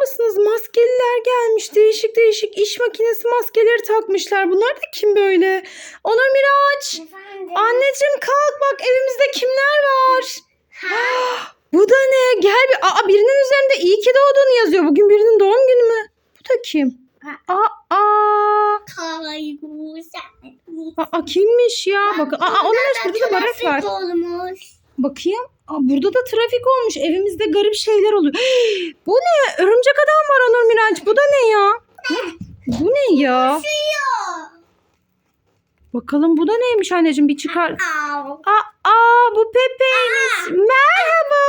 mısınız? Maskeliler gelmiş. Değişik değişik iş makinesi maskeleri takmışlar. Bunlar da kim böyle? Onur Miraç. Efendim. Anneciğim kalk bak evimizde kimler var? Bu da ne? Gel bir. Aa birinin üzerinde iyi ki doğdun yazıyor. Bugün birinin doğum günü mü? Bu da kim? Aa, aa, aa kimmiş ya? Bak, aa, onun burada da baret var. olmuş. Bakayım. Aa, burada da trafik olmuş. Evimizde garip şeyler oluyor. bu ne? Örümcek adam var Onur Miraç. Bu da ne ya? Bu ne ya? Bakalım bu da neymiş anneciğim bir çıkar. Aa, aa bu Pepe'ymiş. Merhaba.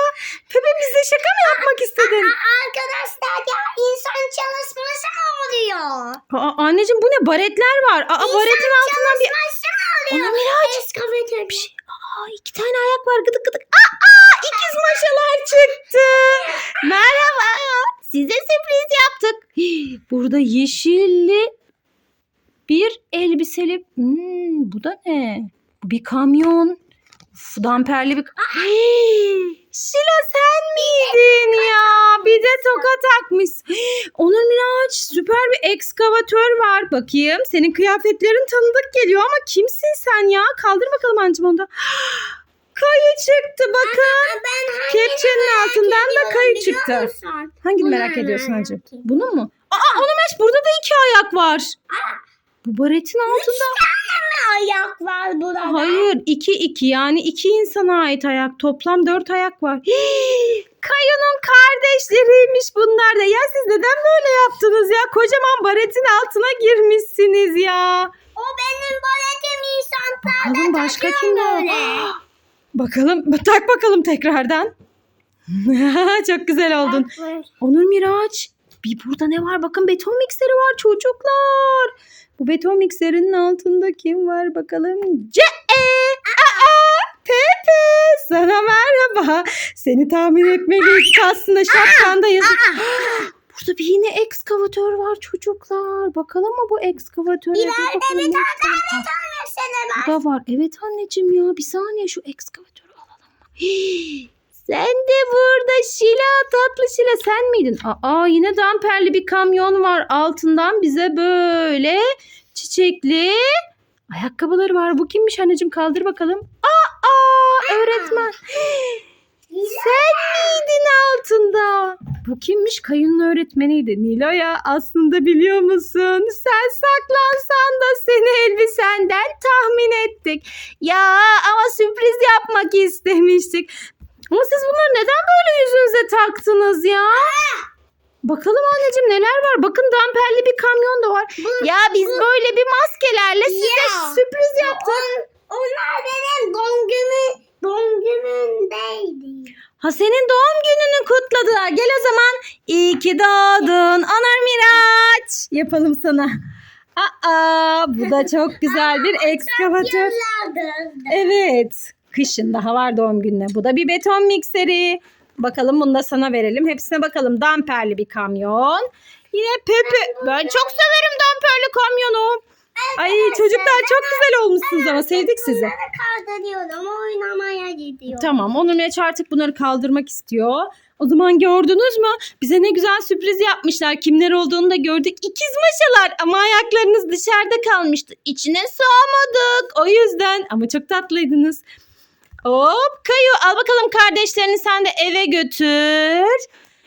Pepe bize şaka mı yapmak istedin? Arkadaşlar ya insan çalışması mı oluyor? Aa, anneciğim bu ne? Baretler var. Aa, baretin altından bir... Çalışması oluyor? Onur Miraç. Eskavatör. Aa, iki tane ayak var gıdık gıdık. Aa, aa ikiz maşalar çıktı. Merhaba. Size sürpriz yaptık. Burada yeşilli bir elbiseli. Hmm, bu da ne? Bir kamyon. Uf, damperli bir... Hii, Şila sen miydin ya? Bir de toka takmış. Onur Miraç süper bir ekskavatör var. Bakayım senin kıyafetlerin tanıdık geliyor ama kimsin sen ya? Kaldır bakalım anneciğim onu da. Kayı çıktı bakın. Kepçenin altından da kayı çıktı. Bunu merak ediyorsun merak hacı? ediyorum. Bunu mu? Aa Miraç burada da iki ayak var. Bu baretin altında. Ayak var burada? Hayır iki iki yani iki insana ait ayak. Toplam dört ayak var. Hii, Kayu'nun kardeşleriymiş bunlar da. Ya siz neden böyle yaptınız ya? Kocaman baretin altına girmişsiniz ya. O benim baletim insanlar Bakalım başka kimler var? Bakalım tak bakalım tekrardan. Çok güzel oldun. Onur Miraç. Bir burada ne var? Bakın beton mikseri var çocuklar. Bu beton mikserinin altında kim var bakalım? Ce Aa, Pepe sana merhaba. Seni tahmin etmeliydik aslında şapkanda yazıyor. Burada bir yine ekskavatör var çocuklar. Bakalım mı bu ekskavatöre? Bir İleride bir tane daha sene var. Bu da var. Evet anneciğim ya bir saniye şu ekskavatörü alalım mı? Hii, Sen de burada Şila tatlı Şila sen miydin? Aa yine damperli bir kamyon var. Altından bize böyle çiçekli ayakkabıları var. Bu kimmiş anneciğim kaldır bakalım. Aa öğretmen. Sen miydin altında? Bu kimmiş? Kayının öğretmeniydi. Nilo'ya aslında biliyor musun? Sen saklansan da seni elbisenden tahmin ettik. Ya ama sürpriz yapmak istemiştik. Ama siz bunları neden böyle yüzünüze taktınız ya? Bakalım anneciğim neler var. Bakın damperli bir kamyon da var. Bu- ya biz bu- böyle bir maskelerle size Ya. sürpriz yaptık. On, onlar benim doğum günü doğum günündeydi. Ha senin doğum gününü kutladılar. Gel o zaman. İyi ki doğdun Onur Miraç. Yapalım sana. Aa, bu da çok güzel bir ekskavatör. Evet. Kışın daha var doğum gününe. Bu da bir beton mikseri. Bakalım bunu da sana verelim. Hepsine bakalım. Damperli bir kamyon. Yine Pepe. Ben çok severim damperli kamyonu. Ay çocuklar çok güzel olmuşsunuz ama sevdik sizi. Bunları kaldırıyorum. Oynamaya gidiyorum. Tamam Onur Miraç artık bunları kaldırmak istiyor. O zaman gördünüz mü? Bize ne güzel sürpriz yapmışlar. Kimler olduğunu da gördük. İkiz maşalar ama ayaklarınız dışarıda kalmıştı. İçine sığamadık. O yüzden ama çok tatlıydınız. Hop Kayu al bakalım kardeşlerini sen de eve götür.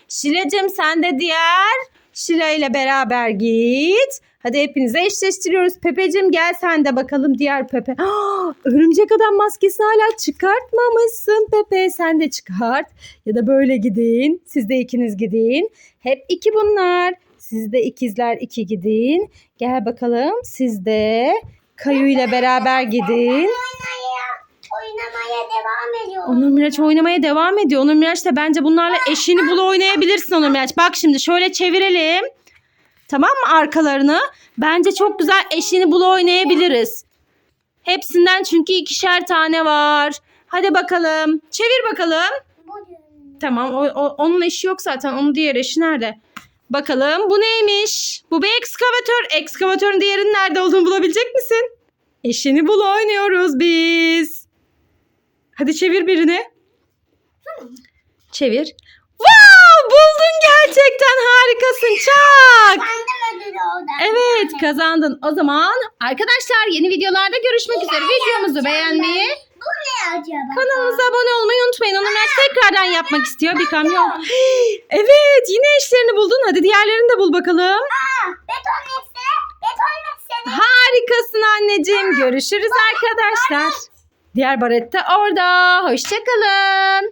Şile'cim sen de diğer Şila ile beraber git. Hadi hepinize eşleştiriyoruz. Pepecim gel sen de bakalım diğer Pepe. Aa, örümcek adam maskesi hala çıkartmamışsın Pepe. Sen de çıkart. Ya da böyle gidin. Siz de ikiniz gidin. Hep iki bunlar. Siz de ikizler iki gidin. Gel bakalım siz de Kayu ile beraber gidin. Oynamaya, devam ediyorum. Onur Miraç oynamaya devam ediyor. Onur Miraç da bence bunlarla eşini bul oynayabilirsin Onur Miraç. Bak şimdi şöyle çevirelim. Tamam mı arkalarını? Bence çok güzel eşini bul oynayabiliriz. Hepsinden çünkü ikişer tane var. Hadi bakalım. Çevir bakalım. Tamam o, o- onun eşi yok zaten. Onun diğer eşi nerede? Bakalım bu neymiş? Bu bir ekskavatör. Ekskavatörün diğerinin nerede olduğunu bulabilecek misin? Eşini bul oynuyoruz biz. Hadi çevir birini. Çevir. Wow! Buldun gerçekten harikasın Çak. Evet kazandın. O zaman arkadaşlar yeni videolarda görüşmek üzere. Videomuzu beğenmeyi, kanalımıza abone olmayı unutmayın. Onu Mert tekrardan yapmak istiyor. Bir kamyon. Evet yine eşlerini buldun. Hadi diğerlerini de bul bakalım. Harikasın anneciğim. Görüşürüz arkadaşlar. Diğer baret de orada. Hoşçakalın.